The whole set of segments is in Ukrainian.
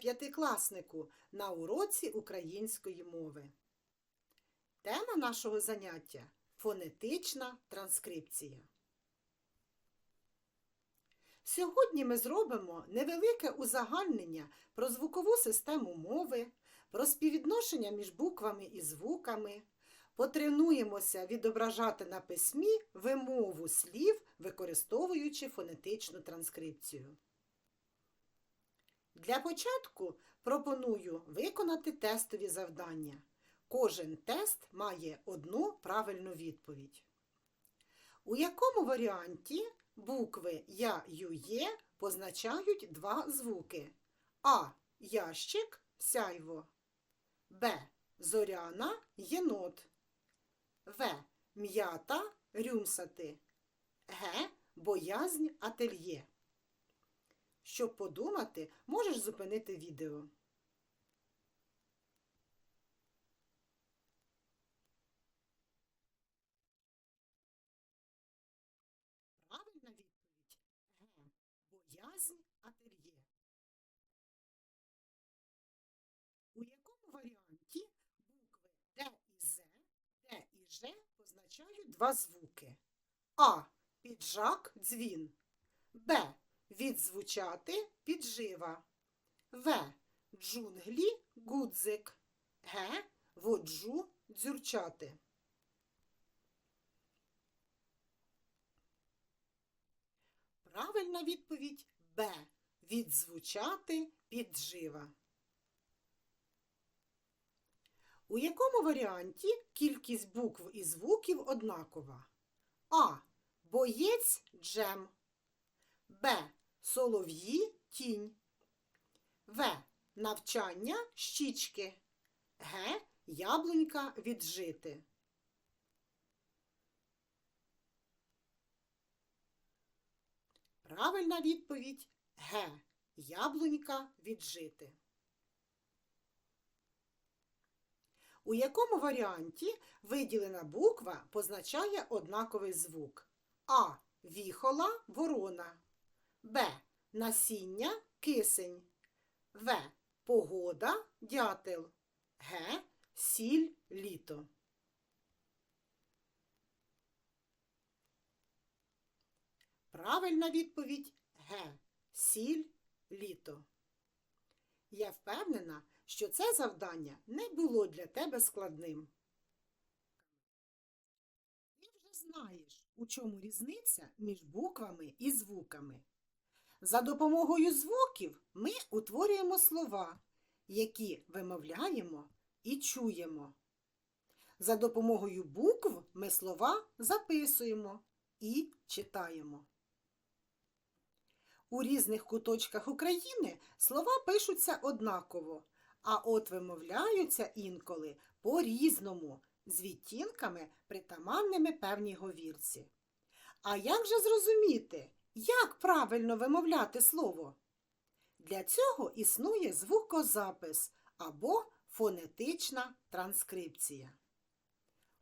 п'ятикласнику на уроці української мови. Тема нашого заняття фонетична транскрипція. Сьогодні ми зробимо невелике узагальнення про звукову систему мови, про співвідношення між буквами і звуками. Потренуємося відображати на письмі вимову слів, використовуючи фонетичну транскрипцію. Для початку пропоную виконати тестові завдання. Кожен тест має одну правильну відповідь. У якому варіанті букви Я, Ю, Є позначають два звуки А. Ящик сяйво. Б. Зоряна єнот. В. М'ята рюмсати. Г. Боязнь ательє. Щоб подумати, можеш зупинити відео. Правильна відповідь Г. Боязнь ательє. У якому варіанті букви Д і З, Д і Ж позначають два звуки? А. Піджак дзвін. Б. Відзвучати піджива. В. Джунглі гудзик. Г. Воджу дзюрчати. Правильна відповідь Б. Відзвучати піджива. У якому варіанті кількість букв і звуків однакова? А. Боєць джем. Б. Солов'ї тінь. В. Навчання щічки. Г. Яблунька віджити. Правильна відповідь Г. Яблунька віджити. У якому варіанті виділена буква позначає однаковий звук? А. Віхола ворона. Б. Насіння кисень. В. Погода дятел. Г. Сіль літо. Правильна відповідь Г. Сіль літо. Я впевнена, що це завдання не було для тебе складним. Ти вже знаєш, у чому різниця між буквами і звуками. За допомогою звуків ми утворюємо слова, які вимовляємо і чуємо. За допомогою букв ми слова записуємо і читаємо. У різних куточках України слова пишуться однаково, а от вимовляються інколи по-різному, з відтінками, притаманними певній говірці. А як же зрозуміти, як правильно вимовляти слово? Для цього існує звукозапис або фонетична транскрипція.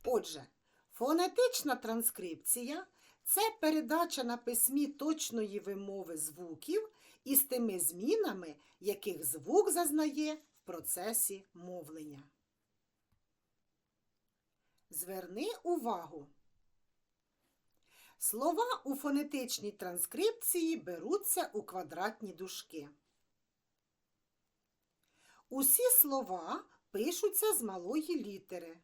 Отже, фонетична транскрипція це передача на письмі точної вимови звуків із тими змінами, яких звук зазнає в процесі мовлення. Зверни увагу. Слова у фонетичній транскрипції беруться у квадратні дужки. Усі слова пишуться з малої літери.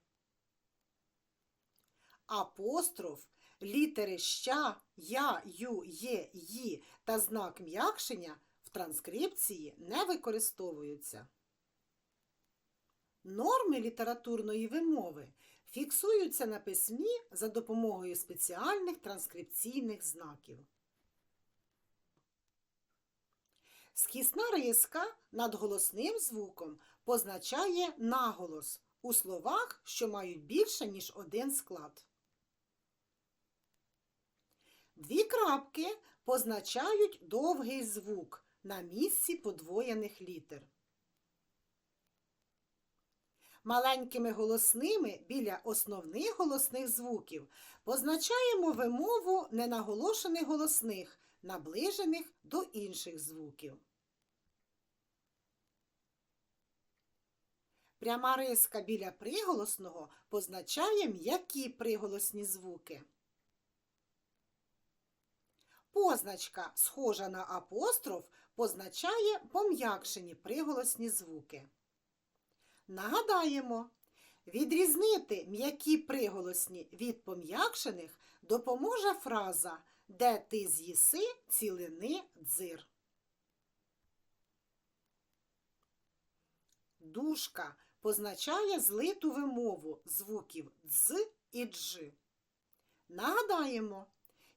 Апостроф, літери ща, я, ю, є, ї та знак м'якшення в транскрипції не використовуються. Норми літературної вимови фіксуються на письмі за допомогою спеціальних транскрипційних знаків. Схисна риска над голосним звуком позначає наголос у словах, що мають більше, ніж один склад. Дві крапки позначають довгий звук на місці подвоєних літер. Маленькими голосними біля основних голосних звуків позначаємо вимову ненаголошених голосних, наближених до інших звуків. Пряма риска біля приголосного позначає м'які приголосні звуки. Позначка, схожа на апостроф, позначає пом'якшені приголосні звуки. Нагадаємо, відрізнити м'які приголосні від пом'якшених допоможе фраза Де ти з'їси цілини дзир. Дужка позначає злиту вимову звуків дз і дж. Нагадаємо,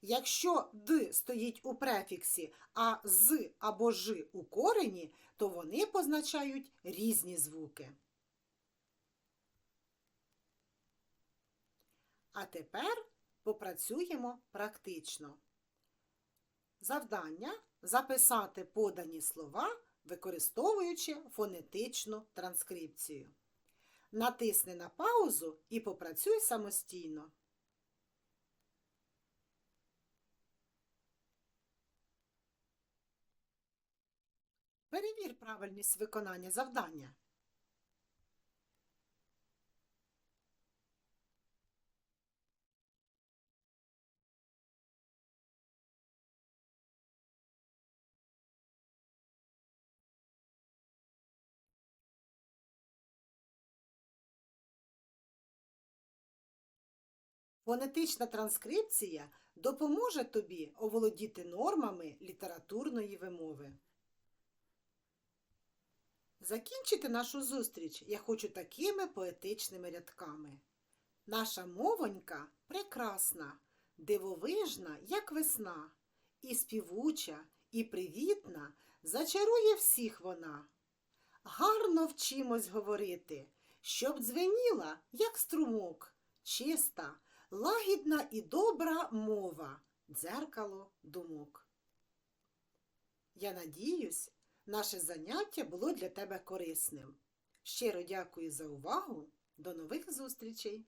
якщо д стоїть у префіксі, а з або ж у корені, то вони позначають різні звуки. А тепер попрацюємо практично. Завдання записати подані слова, використовуючи фонетичну транскрипцію. Натисни на паузу і попрацюй самостійно. Перевір правильність виконання завдання. Фонетична транскрипція допоможе тобі оволодіти нормами літературної вимови. Закінчити нашу зустріч я хочу такими поетичними рядками. Наша мовонька прекрасна, дивовижна, як весна, і співуча, і привітна, зачарує всіх вона. Гарно вчимось говорити, щоб дзвеніла, як струмок, чиста, лагідна і добра мова, дзеркало думок. Я надіюсь, наше заняття було для тебе корисним. Щиро дякую за увагу. До нових зустрічей!